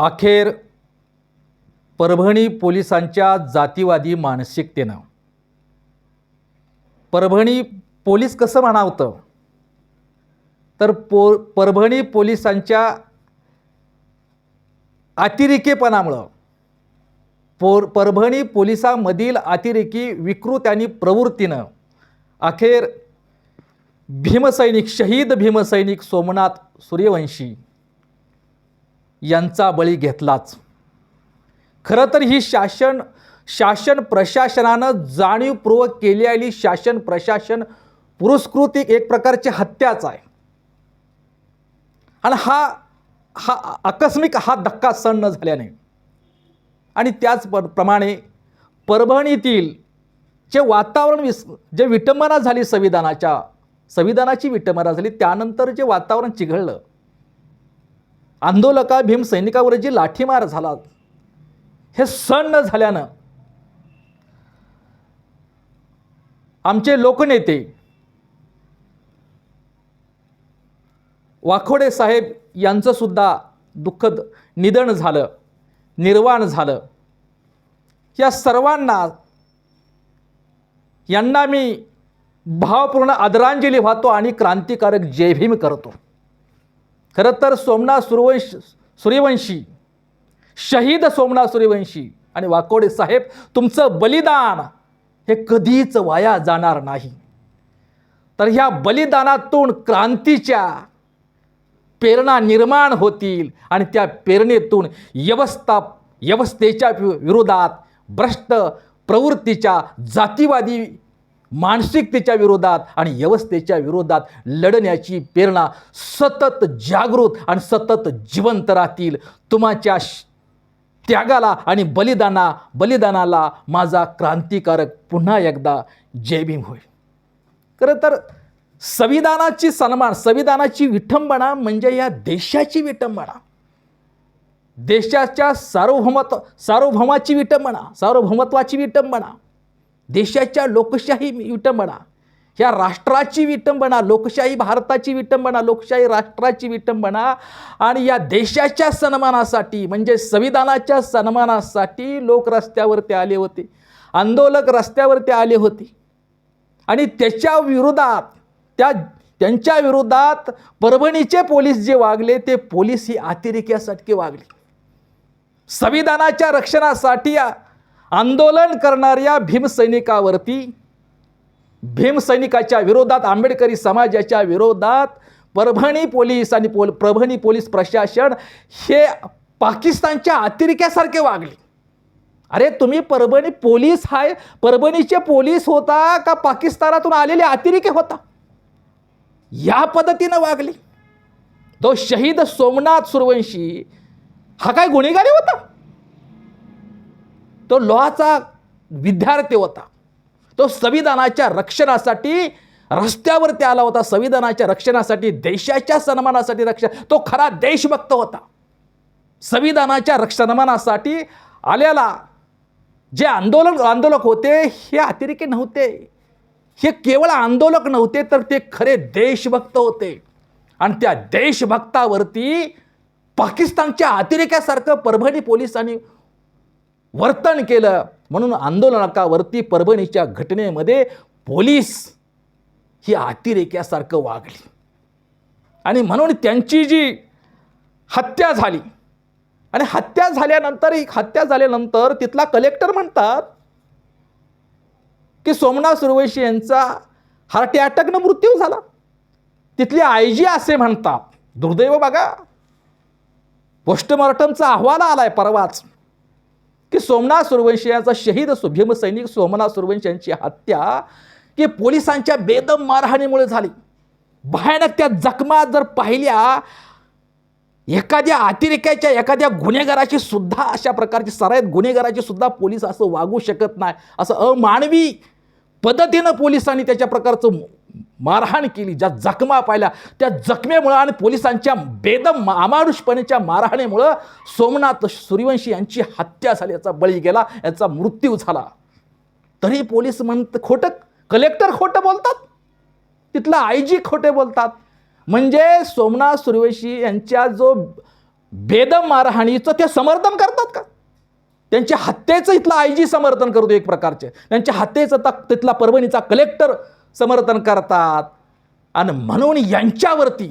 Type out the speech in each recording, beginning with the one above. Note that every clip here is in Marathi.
अखेर परभणी पोलिसांच्या जातीवादी मानसिकतेनं. परभणी पोलीस कसं म्हणावतं? तर पो परभणी पोलिसांच्या अतिरेकीपणामुळं पोर परभणी पोलिसांमधील अतिरेकी विकृत आणि प्रवृत्तीनं अखेर भीमसैनिक शहीद भीमसैनिक सोमनाथ सूर्यवंशी यांचा बळी घेतलाच. खरं तर ही शासन शासन प्रशासनानं जाणीवपूर्वक केलेली शासन प्रशासन पुरस्कृत एक प्रकारची हत्याच आहे. आणि हा हा आकस्मिक हा धक्का सण न झाल्याने आणि त्याच प्रमाणे परभणीतील जे वातावरण विस जे विटंबना झाली संविधानाच्या संविधानाची विटंबना झाली त्यानंतर जे वातावरण चिघळलं आंदोलका भीम सैनिकावर जी लाठीमार झाला. हे सण न झाल्यानं आमचे लोकनेते वाखोडे साहेब यांचं सुद्धा दुःखद निधन झालं निर्वाण झालं. या सर्वांना यांना मी भावपूर्ण आदरांजली वाहतो आणि क्रांतिकारक जय भीम करतो. खरं तर सोमनाथ सूर्यवंश सूर्यवंशी शहीद सोमनाथ सूर्यवंशी आणि वाकोडे साहेब तुमचं बलिदान हे कधीच वाया जाणार नाही. तर ह्या बलिदानातून क्रांतीच्या प्रेरणा निर्माण होतील आणि त्या प्रेरणेतून व्यवस्था व्यवस्थेच्या वि- विरोधात भ्रष्ट प्रवृत्तीच्या जातीवादी मानसिकतेच्या विरोधात आणि व्यवस्थेच्या विरोधात लढण्याची प्रेरणा सतत जागृत आणि सतत जिवंत राहतील. तुमच्या श- त्यागाला आणि बलिदाना बलिदानाला माझा क्रांतिकारक पुन्हा एकदा जयभीम होईल. खरं तर संविधानाची सन्मान संविधानाची विठंबना म्हणजे या देशाची विटंबना देशाच्या सार्वभौमत्व सार्वभौमाची विटंबना सार्वभौमत्वाची विटंबना देशाच्या लोकशाही विटंबना ह्या राष्ट्राची विटंबना लोकशाही भारताची विटंबना लोकशाही राष्ट्राची विटंबना आणि या देशाच्या सन्मानासाठी म्हणजे संविधानाच्या सन्मानासाठी लोक रस्त्यावरती आले होते. आंदोलक रस्त्यावरती आले होते. आणि त्याच्या विरोधात त्या त्यांच्या विरोधात परभणीचे पोलीस जे वागले ते पोलीस ही अतिरेक्यासाठी वागले. संविधानाच्या रक्षणासाठी आंदोलन करणाऱ्या भीमसैनिकावरती भीमसैनिकाच्या विरोधात आंबेडकरी समाजाच्या विरोधात परभणी पोलीस आणि पोल परभणी पोलीस प्रशासन हे पाकिस्तानच्या अतिरेक्यासारखे वागले. अरे तुम्ही परभणी पोलीस हाय परभणीचे पोलीस होता का पाकिस्तानातून आलेले अतिरेके होता? या पद्धतीनं वागली. तो शहीद सोमनाथ सुरवंशी हा काय गुन्हेगारी होता? तो लोहाचा विद्यार्थी होता. तो संविधानाच्या रक्षणासाठी रस्त्यावरती आला होता. संविधानाच्या रक्षणासाठी देशाच्या सन्मानासाठी रक्षण तो खरा देशभक्त होता. संविधानाच्या रक्षणमानासाठी आलेला जे आंदोलन आंदोलक होते हे अतिरेकी नव्हते. हे केवळ आंदोलक नव्हते तर ते खरे देशभक्त होते. आणि त्या देशभक्तावरती पाकिस्तानच्या अतिरेक्यासारखं परभणी पोलिसांनी वर्तन केलं. म्हणून आंदोलनाकावरती परभणीच्या घटनेमध्ये पोलीस ही अतिरेक्यासारखं वागली. आणि म्हणून त्यांची जी हत्या झाली आणि हत्या झाल्यानंतर ही हत्या झाल्यानंतर तिथला कलेक्टर म्हणतात की सोमनाथ सुरवेशी यांचा हार्ट अटॅकनं मृत्यू झाला. तिथले आय जी असे म्हणतात दुर्दैव बघा पोस्टमॉर्टमचा अहवाल आलाय परवाच. की सोमनाथ सूर्यवंशी यांचा शहीद सुभीम सैनिक सोमनाथ सूर्यवंशी यांची हत्या की पोलिसांच्या बेदम मारहाणीमुळे झाली. भयानक त्या जखमा जर पाहिल्या एखाद्या अतिरेक्याच्या एखाद्या गुन्हेगाराची सुद्धा अशा प्रकारची सरायत गुन्हेगाराची सुद्धा पोलीस असं वागू शकत नाही. असं अमानवी पद्धतीनं पोलिसांनी त्याच्या प्रकारचं मारहाण केली. ज्या जखमा पाहिल्या त्या जखमेमुळं आणि पोलिसांच्या बेदम अमानुषपणेच्या मारहाणीमुळं सोमनाथ सूर्यवंशी यांची हत्या झाली याचा बळी गेला याचा मृत्यू झाला. तरी पोलीस म्हणत खोटं? कलेक्टर खोटं बोलतात? तिथला आय जी खोटे बोलतात. म्हणजे सोमनाथ सूर्यवंशी यांच्या जो बेदम मारहाणीचं ते समर्थन करतात का? त्यांच्या हत्येचं इथलं आय जी समर्थन करतो एक प्रकारचे. त्यांच्या हत्येचं तिथला परभणीचा कलेक्टर समर्थन करतात आणि म्हणून यांच्यावरती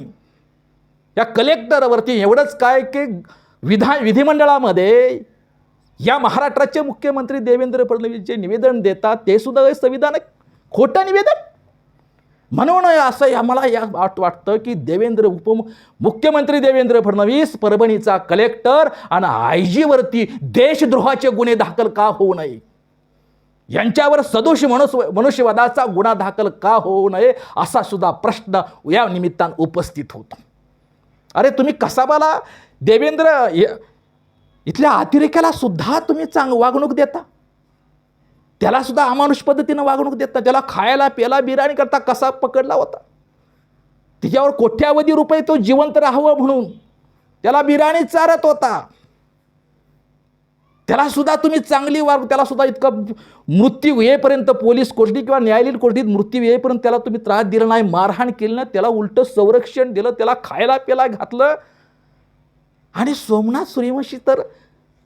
या कलेक्टरवरती एवढंच काय की विधा विधिमंडळामध्ये या महाराष्ट्राचे मुख्यमंत्री देवेंद्र फडणवीस जे निवेदन देतात ते सुद्धा संविधान खोटं निवेदन. म्हणून असं आम्हाला या वाट वाटतं की देवेंद्र उप मुख्यमंत्री देवेंद्र फडणवीस परभणीचा कलेक्टर आणि आय जीवरती देशद्रोहाचे गुन्हे दाखल का होऊ नये? यांच्यावर सदोष मनुष्य मनुष्यवादाचा गुन्हा दाखल का होऊ नये असा सुद्धा प्रश्न या निमित्तानं उपस्थित होतो. अरे तुम्ही कसाबाला देवेंद्र य- इथल्या अतिरेक्याला सुद्धा तुम्ही चांग वागणूक देता? त्याला सुद्धा अमानुष पद्धतीनं वागणूक देता? त्याला खायला प्यायला बिराणी करता कसा पकडला होता? तिच्यावर कोट्यावधी रुपये तो जिवंत राहावं म्हणून त्याला बिराणी चारत होता. त्याला सुद्धा तुम्ही चांगली वाग त्याला सुद्धा इतकं मृत्यू येईपर्यंत पोलीस कोठडी किंवा न्यायालयीन कोठडीत मृत्यू येईपर्यंत त्याला तुम्ही त्रास दिला नाही मारहाण केली ना त्याला उलटं संरक्षण दिलं त्याला खायला प्यायला घातलं. आणि सोमनाथ सूर्यवंशी तर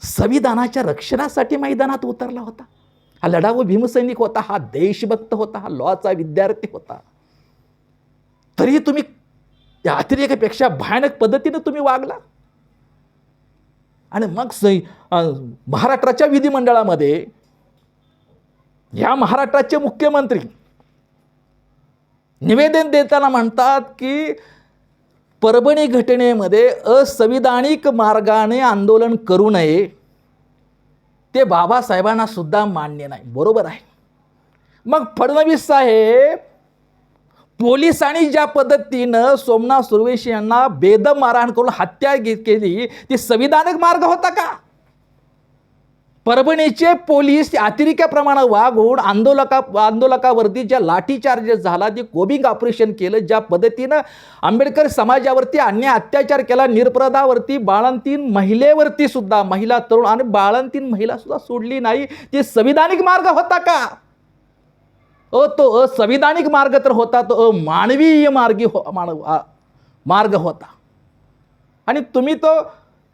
संविधानाच्या रक्षणासाठी मैदानात उतरला होता. हा लढाऊ भीमसैनिक होता हा देशभक्त होता हा लॉचा विद्यार्थी होता. तरीही तुम्ही त्या अतिरेकापेक्षा भयानक पद्धतीनं तुम्ही वागला. आणि मग सै महाराष्ट्राच्या विधिमंडळामध्ये या महाराष्ट्राचे मुख्यमंत्री निवेदन देताना म्हणतात की परभणी घटनेमध्ये असंविधानिक मार्गाने आंदोलन करू नये ते बाबासाहेबांना सुद्धा मान्य नाही. बरोबर आहे. मग फडणवीस साहेब पोलिसांनी ज्या पद्धतीनं सोमनाथ सुर्वेशी यांना बेदम मारहाण करून हत्या केली ती संविधानिक मार्ग होता का? परभणीचे पोलीस अतिरेक्याप्रमाणे वागून आंदोलका आंदोलकावरती ज्या लाठीचार्ज झाला ते कोबिंग ऑपरेशन केलं ज्या पद्धतीनं आंबेडकर समाजावरती अन्याय अत्याचार केला निरपराधावरती बाळंतीन महिलेवरती सुद्धा महिला तरुण आणि बाळंतीन महिला सुद्धा सोडली नाही ते संविधानिक मार्ग होता का? अ तो असंविधानिक मार्ग तर होता तो अमानवीय मार्गी हो मानव मार्ग होता. आणि तुम्ही तो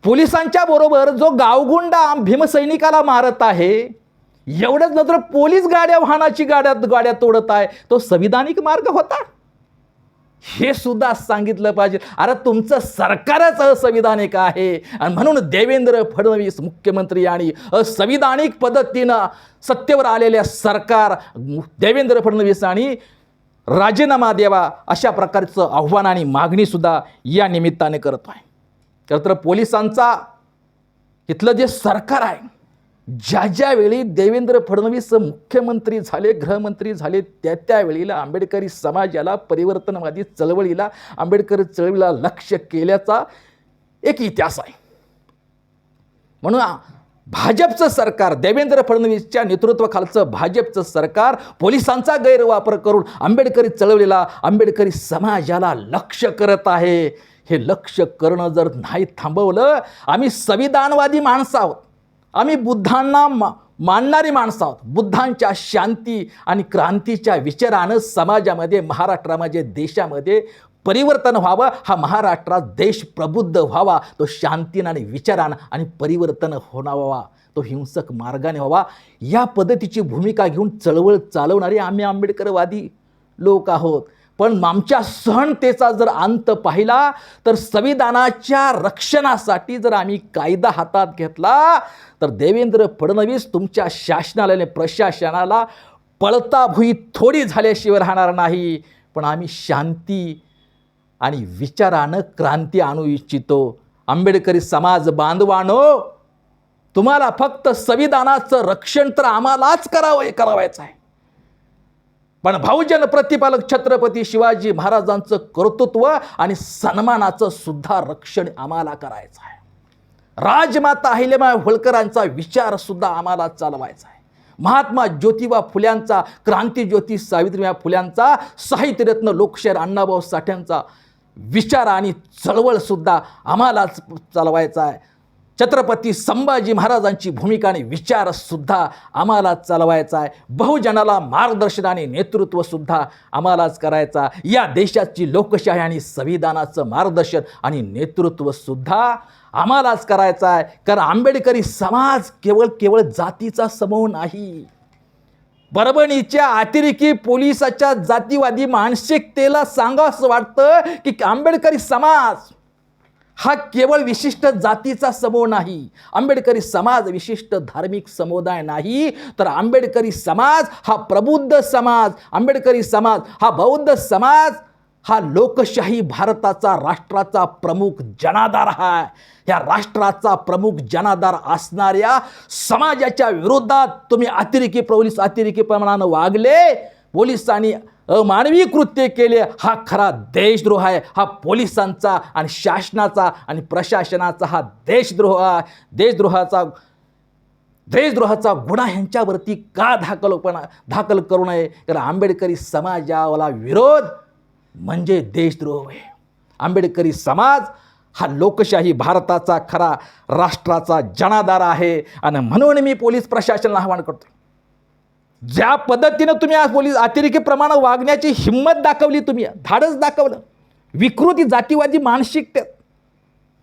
पोलिसांच्या बरोबर जो गावगुंडा भीमसैनिकाला मारत आहे एवढंच नंतर पोलीस गाड्या वाहनाची गाड्या गाड्या तोडत आहे तो संविधानिक मार्ग होता? हे सुद्धा सांगितलं पाहिजे. अरे तुमचं सरकारच असंविधानिक आहे. आणि म्हणून देवेंद्र फडणवीस मुख्यमंत्री आणि असंविधानिक पद्धतीनं सत्तेवर आलेल्या सरकार देवेंद्र फडणवीस आणि राजीनामा द्यावा अशा प्रकारचं आव्हान आणि मागणीसुद्धा या निमित्ताने करतो आहे तर तर पोलिसांचा इथलं जे सरकार आहे ज्या ज्यावेळी देवेंद्र फडणवीस मुख्यमंत्री झाले गृहमंत्री झाले त्या त्यावेळीला आंबेडकरी समाजाला परिवर्तनवादी चळवळीला आंबेडकर चळवळीला लक्ष केल्याचा एक इतिहास आहे. म्हणून भाजपचं सरकार देवेंद्र फडणवीसच्या नेतृत्वाखालचं भाजपचं सरकार पोलिसांचा गैरवापर करून आंबेडकरी चळवळीला आंबेडकरी समाजाला लक्ष करत आहे. हे लक्ष करणं जर नाही थांबवलं आम्ही संविधानवादी माणसं आहोत. आम्ही बुद्धांना मा मानणारी माणसं आहोत. बुद्धांच्या शांती आणि क्रांतीच्या विचारानं समाजामध्ये महाराष्ट्रामध्ये देशामध्ये परिवर्तन व्हावं. हा महाराष्ट्रात देश प्रबुद्ध व्हावा. तो शांतीनं आणि विचारानं आणि परिवर्तन होणावा. तो हिंसक मार्गाने व्हावा. या पद्धतीची भूमिका घेऊन चळवळ चालवणारे आम्ही आंबेडकरवादी लोक आहोत. पण आमच्या सहनतेचा जर अंत पाहिला तर संविधानाच्या रक्षणासाठी जर आम्ही कायदा हातात घेतला तर देवेंद्र फडणवीस तुमच्या शासनाला आणि प्रशासनाला पळता भुई थोडी झाल्याशिवाय राहणार नाही. पण आम्ही शांती आणि विचारानं क्रांती आणू इच्छितो. आंबेडकरी समाज बांधवानो तुम्हाला फक्त संविधानाचं रक्षण तर आम्हालाच करावं करावायचं आहे. पण भाऊजन प्रतिपालक छत्रपती शिवाजी महाराजांचं कर्तृत्व आणि सन्मानाचं सुद्धा रक्षण आम्हाला करायचं आहे. राजमाता अहिल्याबाई होळकरांचा विचार सुद्धा आम्हाला चालवायचा आहे. महात्मा ज्योतिबा फुल्यांचा क्रांतीज्योती सावित्रीबाई फुल्यांचा साहित्यरत्न लोकशाहीर अण्णाभाऊ साठ्यांचा विचार आणि चळवळसुद्धा आम्हालाच चालवायचा आहे. छत्रपती संभाजी महाराजांची भूमिका आणि विचारसुद्धा आम्हाला चालवायचा आहे. बहुजनाला मार्गदर्शन आणि नेतृत्वसुद्धा आम्हालाच करायचा या देशाची लोकशाही आणि संविधानाचं मार्गदर्शन आणि नेतृत्वसुद्धा आम्हालाच करायचं आहे. कारण आंबेडकरी समाज केवळ केवळ जातीचा समूह नाही. परभणीच्या अतिरेकी पोलिसाच्या जातीवादी मानसिकतेला सांगावंसं वाटतं की आंबेडकरी समाज हा केवळ विशिष्ट जातीचा समूह नाही. आंबेडकरी समाज विशिष्ट धार्मिक समुदाय नाही. तर आंबेडकरी समाज हा प्रबुद्ध समाज आंबेडकरी समाज हा बौद्ध समाज हा लोकशाही भारताचा राष्ट्राचा प्रमुख जनाधार हा या राष्ट्राचा प्रमुख जनाधार असणाऱ्या समाजाच्या विरोधात तुम्ही अतिरेकी पोलीस अतिरेकी प्रमाणानं वागले पोलिसांनी अमानवी कृत्य केले हा खरा देशद्रोह आहे. हा पोलिसांचा आणि शासनाचा आणि प्रशासनाचा हा देशद्रोह आहे. देशद्रोहाचा देशद्रोहाचा गुन्हा ह्यांच्यावरती का दाखलपणा दाखल करू नये? कारण आंबेडकरी समाजाला विरोध म्हणजे देशद्रोह आहे. आंबेडकरी समाज हा लोकशाही भारताचा खरा राष्ट्राचा जनाधार आहे. आणि म्हणून मी पोलीस प्रशासनाला आवाहन करतो ज्या पद्धतीनं तुम्ही आज पोलीस अतिरेकी प्रमाणं वागण्याची हिंमत दाखवली तुम्ही धाडस दाखवलं. विकृती जातीवादी मानसिकतेत.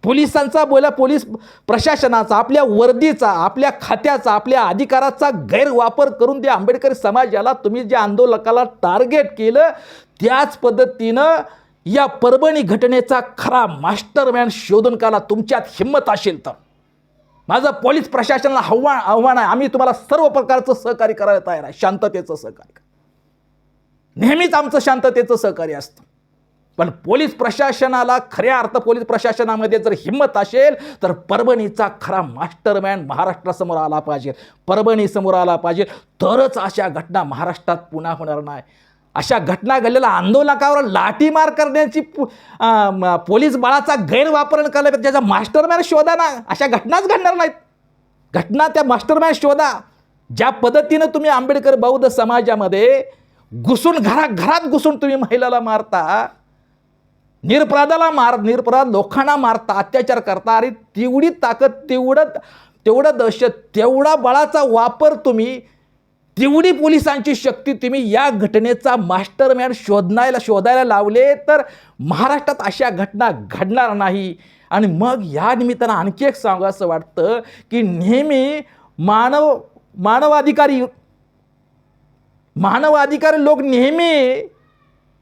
पोलिसांचा बोला पोलीस प्रशासनाचा आपल्या वर्दीचा आपल्या खात्याचा आपल्या अधिकाराचा गैरवापर करून त्या आंबेडकरी समाजाला तुम्ही ज्या आंदोलकाला टार्गेट केलं त्याच पद्धतीनं या परभणी घटनेचा खरा मास्टरमॅन शोधून काला तुमच्यात हिंमत असेल तर. माझं पोलीस प्रशासनाला आव्हान आव्हान आहे. आम्ही तुम्हाला सर्व प्रकारचं सहकार्य करायला तयार आहे. शांततेचं सहकार्य नेहमीच आमचं शांततेचं सहकार्य असतं. पण पोलीस प्रशासनाला खऱ्या अर्थ पोलीस प्रशासनामध्ये जर हिंमत असेल तर परभणीचा खरा मास्टरमॅन महाराष्ट्रासमोर आला पाहिजे. परभणी समोर आला पाहिजे. तरच अशा घटना महाराष्ट्रात पुन्हा होणार नाही. अशा घटना घडलेल्या आंदोलकावर लाठीमार करण्याची पोलीस बळाचा गैरवापर करण्यात त्याचा मास्टरमॅन शोधा ना अशा घटनाच घडणार नाहीत. घटना त्या मास्टरमॅन शोधा ज्या पद्धतीनं तुम्ही आंबेडकर बौद्ध समाजामध्ये घुसून घरा घरात घुसून तुम्ही महिलाला मारता निरपराधाला मार निरपराध लोकांना मारता अत्याचार करता अरे तेवढी ताकद तेवढं तेवढं दहशत तेवढा बळाचा वापर तुम्ही तेवढी पोलिसांची शक्ती तुम्ही या घटनेचा मास्टरमॅन शोधण्याला शोधायला लावले तर महाराष्ट्रात अशा घटना घडणार नाही. आणि मग या निमित्तानं आणखी एक सांगू असं वाटतं की नेहमी मानव मानवाधिकारी मानवाधिकारी लोक नेहमी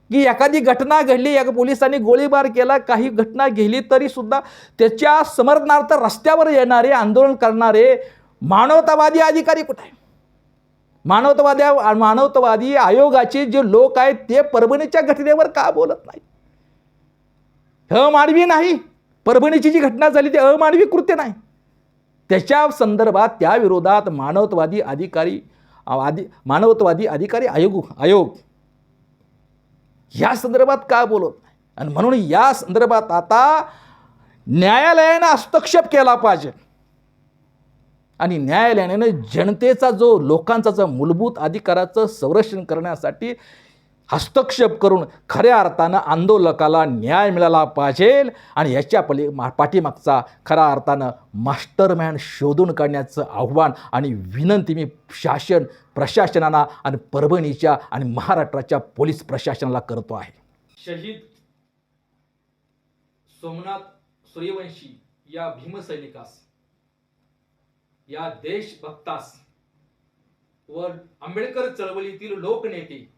की एखादी घटना घडली एका पोलिसांनी गोळीबार केला काही घटना गेली तरी सुद्धा त्याच्या समर्थनार्थ रस्त्यावर येणारे आंदोलन करणारे मानवतावादी अधिकारी कुठे मानवतवाद्या मानवतवादी मानवतावादी आयोगाचे जे लोक आहेत ते परभणीच्या घटनेवर का बोलत नाही अमानवी नाही. परभणीची जी घटना झाली ती अमानवी कृत्य नाही. त्याच्या संदर्भात त्या विरोधात मानवतावादी अधिकारी आदि मानवतावादी अधिकारी आयोग आयोग या संदर्भात का बोलत नाही? आणि म्हणून या संदर्भात आता न्यायालयानं हस्तक्षेप केला पाहिजे. आणि न्यायालयाने जनतेचा जो लोकांचा जो मूलभूत अधिकाराचं संरक्षण करण्यासाठी हस्तक्षेप करून खऱ्या अर्थानं आंदोलकाला न्याय मिळाला पाहिजे आणि याच्या पली मा पाठीमागचा खऱ्या अर्थानं मास्टरमॅन शोधून काढण्याचं आव्हान आणि विनंती मी शासन प्रशासनाला आणि परभणीच्या आणि महाराष्ट्राच्या पोलीस प्रशासनाला करतो आहे. शहीद सोमनाथ सूर्यवंशी या भीमसैनिकास या देशभक्तास व आंबेडकर चळवळीतील लोकनेते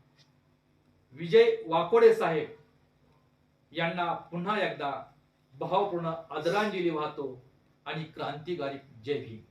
विजय वाकोडे साहेब यांना पुन्हा एकदा भावपूर्ण आदरांजली वाहतो आणि क्रांतिकारी जय भीम.